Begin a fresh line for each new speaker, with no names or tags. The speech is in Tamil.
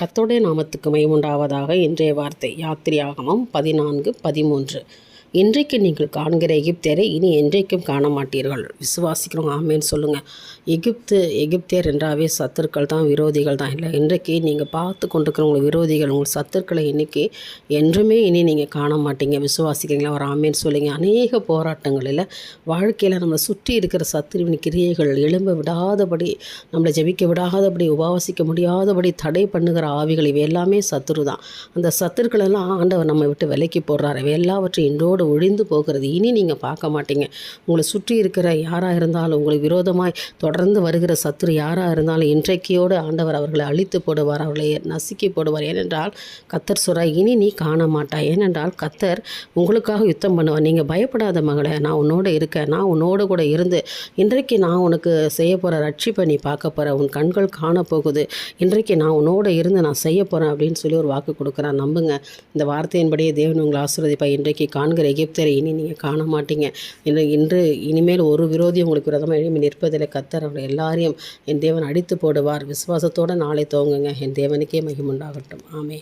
கத்தோடைய நாமத்துக்கு உண்டாவதாக இன்றைய வார்த்தை. யாத்திரியாகமம் பதினான்கு பதிமூன்று. இன்றைக்கு நீங்கள் காண்கிற எகிப்தியரை இனி என்றைக்கும் காண மாட்டீர்கள் விசுவாசிக்கிறவங்க ஆமேன்னு சொல்லுங்கள் எகிப்து எகிப்தியர் என்றாவே சத்துருக்கள் தான் விரோதிகள் தான். இல்லை இன்றைக்கு நீங்கள் பார்த்து கொண்டிருக்கிற விரோதிகள் உங்கள் சத்துருக்களை இன்னைக்கு என்றுமே இனி நீங்கள் காண மாட்டீங்க விசுவாசிக்கிறீங்களா? ஒரு ஆமேன்னு சொல்லுங்கள் அநேக போராட்டங்களில் வாழ்க்கையில் நம்மளை சுற்றி இருக்கிற சத்துருவின் கிரியைகள் எழும்ப விடாதபடி நம்மளை ஜெபிக்க விடாதபடி உபவாசிக்க முடியாதபடி தடை பண்ணுகிற ஆவிகள் இவை எல்லாமே சத்துரு தான். அந்த சத்துருக்களெல்லாம் ஆண்டவர் நம்ம விட்டு விலைக்கு போடுறாரு. எல்லாவற்றையும் இன்றோடு ஒழிந்து போகிறது. இனி நீங்கள் பார்க்க மாட்டீங்க. உங்களை சுற்றி இருக்கிற யாராக இருந்தாலும் உங்களுக்கு விரோதமாய் தொடர்ந்து வருகிற சத்துரு யாராக இருந்தாலும் இன்றைக்கியோடு ஆண்டவர் அவர்களை அழித்து போடுவார் அவர்களை நசுக்கி போடுவார். ஏனென்றால் கத்தர் சுரா இனி நீ காண மாட்டாய். ஏனென்றால் கத்தர் உங்களுக்காக யுத்தம் பண்ணுவார். நீங்கள் பயப்படாத மகளே நான் உன்னோட இருக்கேன். நான் உன்னோடு கூட இருந்து இன்றைக்கு நான் உனக்கு செய்ய போகிற ரட்சிப்பை நீ பார்க்க போகிற உன் கண்கள் காண போகுது. இன்றைக்கு நான் உன்னோட இருந்து நான் செய்ய போகிறேன் அப்படின்னு சொல்லி ஒரு வாக்கு கொடுக்குறேன் நம்புங்க. இந்த வார்த்தையின்படியே தேவன் உங்களை ஆசீர்வதிப்பா இன்றைக்கு காண்கிற எகிப்தரை இனி நீங்கள் காண மாட்டீங்க. இன்று இன்று இனிமேல் ஒரு விரோதி உங்களுக்கு விரதமாக எழுப்பி நிற்பதில் கத்தர் அவர்கள் எல்லாரையும் என் தேவன் அடித்து போடுவார். விசுவாசத்தோடு நாளை துவங்குங்க. என் தேவனுக்கே மகிமுண்டாகட்டும் ஆமே